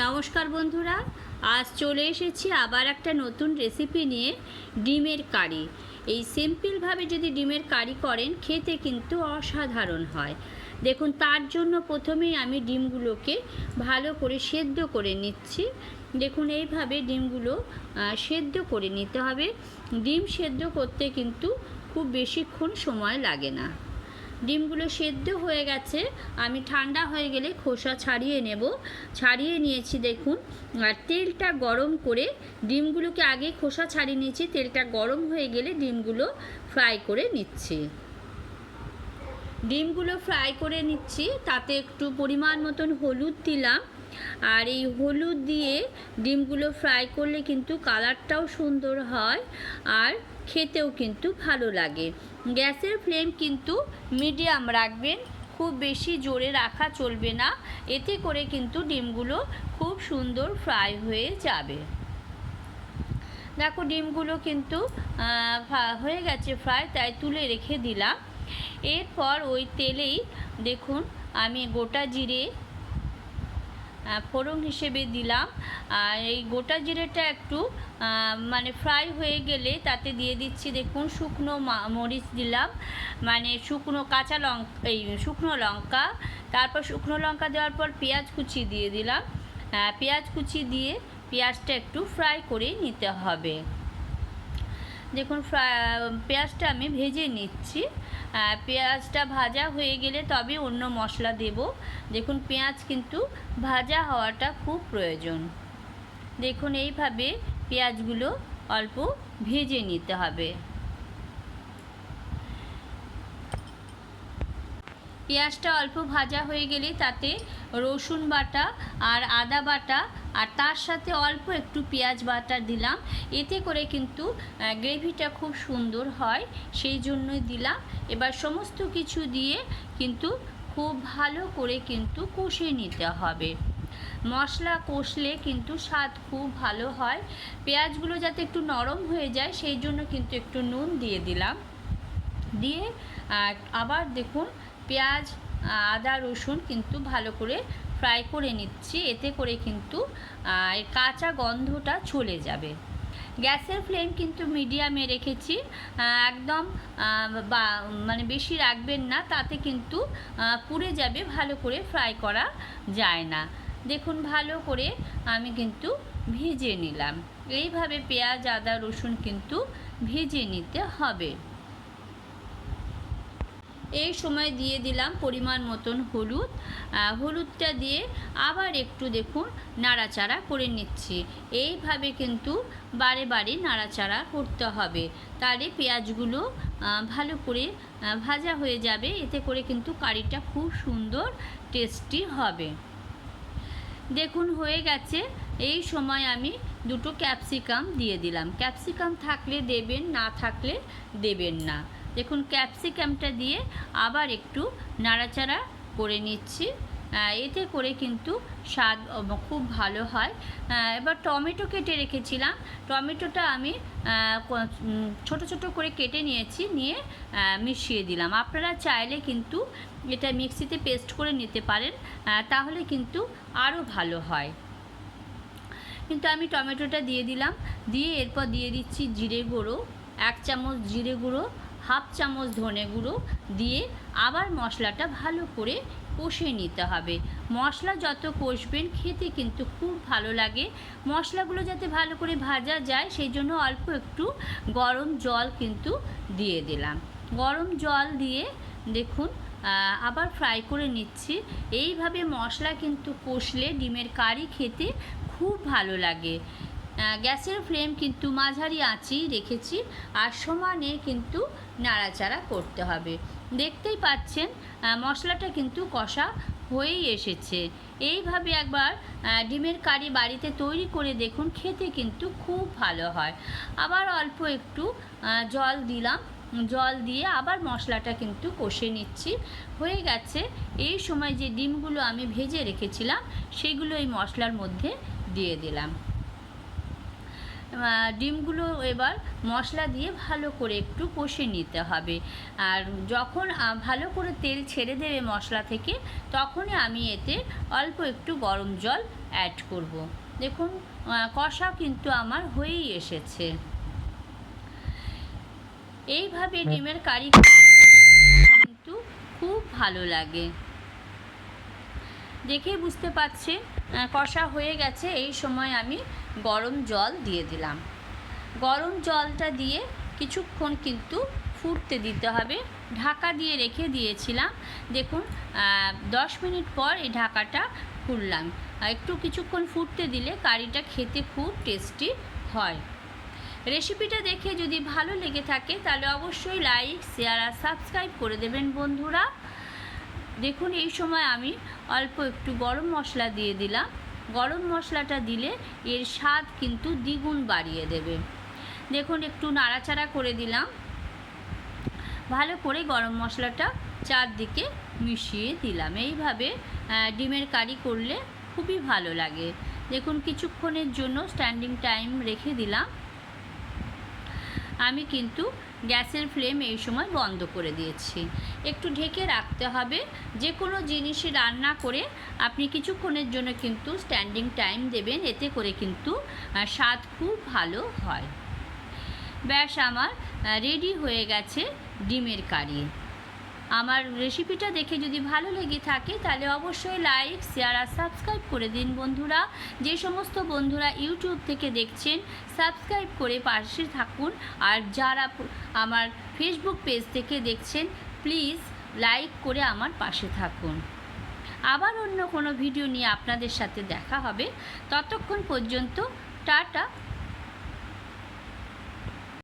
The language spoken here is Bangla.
নমস্কার বন্ধুরা, আজ চলে এসেছি আবার একটা নতুন রেসিপি নিয়ে ডিমের কারি। এই সিম্পলভাবে যদি ডিমের কারি করেন, খেতে কিন্তু অসাধারণ হয়। দেখুন, তার জন্য প্রথমেই আমি ডিমগুলোকে ভালো করে সেদ্ধ করে নিচ্ছি। দেখুন, এইভাবে ডিমগুলো সেদ্ধ করে নিতে হবে। ডিম সেদ্ধ করতে কিন্তু খুব বেশিক্ষণ সময় লাগে না। ডিমগুলো সেদ্ধ হয়ে গেছে। আমি ঠান্ডা হয়ে গেলে খোসা ছাড়িয়ে নেব। ছাড়িয়ে নিয়েছি দেখুন। আর তেলটা গরম করে ডিমগুলোকে আগে খোসা ছাড়িয়ে নিয়েছি। তেলটা গরম হয়ে গেলে ডিমগুলো ফ্রাই করে নিচ্ছি। ডিমগুলো ফ্রাই করে নিচ্ছি। তাতে একটু পরিমাণ মতন হলুদ দিলাম। আর এই হলুদ দিয়ে ডিমগুলো ফ্রাই করলে কিন্তু কালারটাও সুন্দর হয়। আর খেতেও কিন্তু ভালো লাগে। গ্যাসের ফ্লেম কিন্তু মিডিয়াম রাখবেন, খুব বেশি জোরে রাখা চলবে না। এতে করে কিন্তু ডিমগুলো খুব সুন্দর ফ্রাই হয়ে যাবে। দেখো ডিমগুলো কিন্তু হয়ে গেছে ফ্রাই, তাই তুলে রেখে দিলাম। এরপর ওই তেলেই দেখুন, আমি গোটা জিরে ফোড়ন হিসেবে দিলাম। আর এই গোটা জিরেটা একটু মানে ফ্রাই হয়ে গেলে তাতে দিয়ে দিচ্ছি দেখুন শুকনো মরিচ দিলাম। মানে শুকনো কাঁচা লঙ্কা, এই শুকনো লঙ্কা। তারপর শুকনো লঙ্কা দেওয়ার পর পেঁয়াজ কুচি দিয়ে দিলাম। পেঁয়াজ কুচি দিয়ে পেঁয়াজটা একটু ফ্রাই করে নিতে হবে। দেখুন পেঁয়াজটা আমি ভেজে নিচ্ছি। পেঁয়াজটা ভাজা হয়ে গেলে তবে অন্য মশলা দেব। দেখুন, পেঁয়াজ কিন্তু ভাজা হওয়াটা খুব প্রয়োজন। দেখুন, এইভাবে পেঁয়াজগুলো অল্প ভেজে নিতে হবে। পেঁয়াজটা অল্প ভাজা হয়ে গেলে তাতে রসুন বাটা আর আদা বাটা আর তার সাথে অল্প একটু পেঁয়াজ বাটা দিলাম। এতে করে কিন্তু গ্রেভিটা খুব সুন্দর হয়, সেই জন্যই দিলাম। এবার সমস্ত কিছু দিয়ে কিন্তু খুব ভালো করে কিন্তু কষে নিতে হবে। মশলা কষলে কিন্তু স্বাদ খুব ভালো হয়। পেঁয়াজগুলো যাতে একটু নরম হয়ে যায়, সেই জন্য কিন্তু একটু নুন দিয়ে দিলাম। দিয়ে আবার দেখুন পেঁয়াজ, আদা, রসুন কিন্তু ভালো করে ফ্রাই করে নিচ্ছি। এতে করে কিন্তু কাঁচা গন্ধটা চলে যাবে। গ্যাসের ফ্লেম কিন্তু মিডিয়ামে রেখেছি। একদম বা মানে বেশি রাখবেন না, তাতে কিন্তু পুড়ে যাবে, ভালো করে ফ্রাই করা যায় না। দেখুন, ভালো করে আমি কিন্তু ভেজে নিলাম। এইভাবে পেঁয়াজ, আদা, রসুন কিন্তু ভেজে নিতে হবে। এই সময় দিয়ে দিলাম পরিমাণ মতন হলুদ। হলুদটা দিয়ে আবার একটু দেখুন নাড়াচাড়া করে নিচ্ছি। এইভাবে কিন্তু বারে বারে নাড়াচাড়া করতে হবে। তাহলে পেঁয়াজগুলো ভালো করে ভাজা হয়ে যাবে। এতে করে কিন্তু কারিটা খুব সুন্দর টেস্টি হবে। দেখুন হয়ে গেছে। এই সময় আমি দুটো ক্যাপসিকাম দিয়ে দিলাম। ক্যাপসিকাম থাকলে দেবেন, না থাকলে দেবেন না। দেখুন ক্যাপসিকামটা দিয়ে আবার একটু নাড়াচাড়া করে নিচ্ছি। এতে করে কিন্তু স্বাদ খুব ভালো হয়। এবার টমেটো কেটে রেখেছিলাম। টমেটোটা আমি ছোট ছোট করে কেটে নিয়েছি, নিয়ে মিশিয়ে দিলাম। আপনারা চাইলে কিন্তু এটা মিক্সিতে পেস্ট করে নিতে পারেন তাহলে কিন্তু আরও ভালো হয়। কিন্তু আমি টমেটোটা দিয়ে দিলাম। দিয়ে এরপর দিয়ে দিচ্ছি জিরে গুঁড়ো, এক চামচ জিরে গুঁড়ো হাফ চামচ ধনে গুঁড়ো দিয়ে আবার মশলাটা ভালো করে কষে নিতে হবে। মশলা যত কষবেন খেতে কিন্তু খুব ভালো লাগে। মশলাগুলো যাতে ভালো করে ভাজা যায়, সেই জন্য অল্প একটু গরম জল কিন্তু দিয়ে দিলাম। গরম জল দিয়ে দেখুন আবার ফ্রাই করে নিচ্ছি। এইভাবে মশলা কিন্তু কষলে ডিমের কারি খেতে খুব ভালো লাগে। গ্যাসের ফ্লেম কিন্তু মাঝারি আঁচেই রেখেছি আর সমানে কিন্তু নাড়াচাড়া করতে হবে। দেখতেই পাচ্ছেন মশলাটা কিন্তু কষা হয়েই এসেছে। এইভাবে একবার ডিমের কারি বাড়িতে তৈরি করে দেখুন, খেতে কিন্তু খুব ভালো হয়। আবার অল্প একটু জল দিলাম। জল দিয়ে আবার মশলাটা কিন্তু কষে নিচ্ছি। হয়ে গেছে, এই সময় যে ডিমগুলো আমি ভেজে রেখেছিলাম, সেগুলো এই মশলার মধ্যে দিয়ে দিলাম। ডিমগুলো এবার মশলা দিয়ে ভালো করে একটু কষে নিতে হবে। আর যখন ভালো করে তেল ছেড়ে দেবে মশলা থেকে তখনই আমি এতে অল্প একটু গরম জল অ্যাড করব। দেখুন কষা কিন্তু আমার হয়েই এসেছে। এইভাবে ডিমের কারি কিন্তু খুব ভালো লাগে। দেখে বুঝতে পারছেন আহ, কষা হয়ে গেছে এই সময় আমি গরম জল দিয়ে দিলাম। গরম জলটা দিয়ে কিছুক্ষণ কিন্তু ফুটতে দিতে হবে। ঢাকা দিয়ে রেখে দিয়েছিলাম। দেখুন দশ মিনিট পর এই ঢাকাটা খুললাম। একটু কিছুক্ষণ ফুটতে দিলে কারিটা খেতে খুব টেস্টি হয়। রেসিপিটা দেখে যদি ভালো লেগে থাকে তাহলে অবশ্যই লাইক শেয়ার আর সাবস্ক্রাইব করে দেবেন বন্ধুরা। দেখুন, এই সময় আমি অল্প একটু গরম মশলা দিয়ে দিলাম। গরম মশলাটা দিলে এর স্বাদ কিন্তু দ্বিগুণ বাড়িয়ে দেবে। দেখুন, একটু নাড়াচাড়া করে দিলাম। ভালো করে গরম মশলাটা চারদিকে মিশিয়ে দিলাম। এইভাবে ডিমের কারি করলে খুবই ভালো লাগে। দেখুন, কিছুক্ষণের জন্য স্ট্যান্ডিং টাইম রেখে দিলাম। আমি কিন্তু গ্যাসের ফ্লেম এই সময় বন্ধ করে দিয়েছি। একটু ঢেকে রাখতে হবে। যে কোনো জিনিসই রান্না করে আপনি কিছুক্ষণের জন্য কিন্তু স্ট্যান্ডিং টাইম দেবেন। এতে করে কিন্তু স্বাদ খুব ভালো হয়। ব্যাস আমার রেডি হয়ে গেছে ডিমের কারি। আমার রেসিপিটা দেখে যদি ভালো লেগে থাকে, তাহলে অবশ্যই লাইক শেয়ার আর সাবস্ক্রাইব করে দিন বন্ধুরা। যে সমস্ত বন্ধুরা ইউটিউব থেকে দেখছেন সাবস্ক্রাইব করে পাশে থাকুন। আর যারা আমার ফেসবুক পেজ থেকে দেখছেন প্লিজ লাইক করে আমার পাশে থাকুন। আবার অন্য কোনো ভিডিও নিয়ে আপনাদের সাথে দেখা হবে। ততক্ষণ পর্যন্ত টাটা।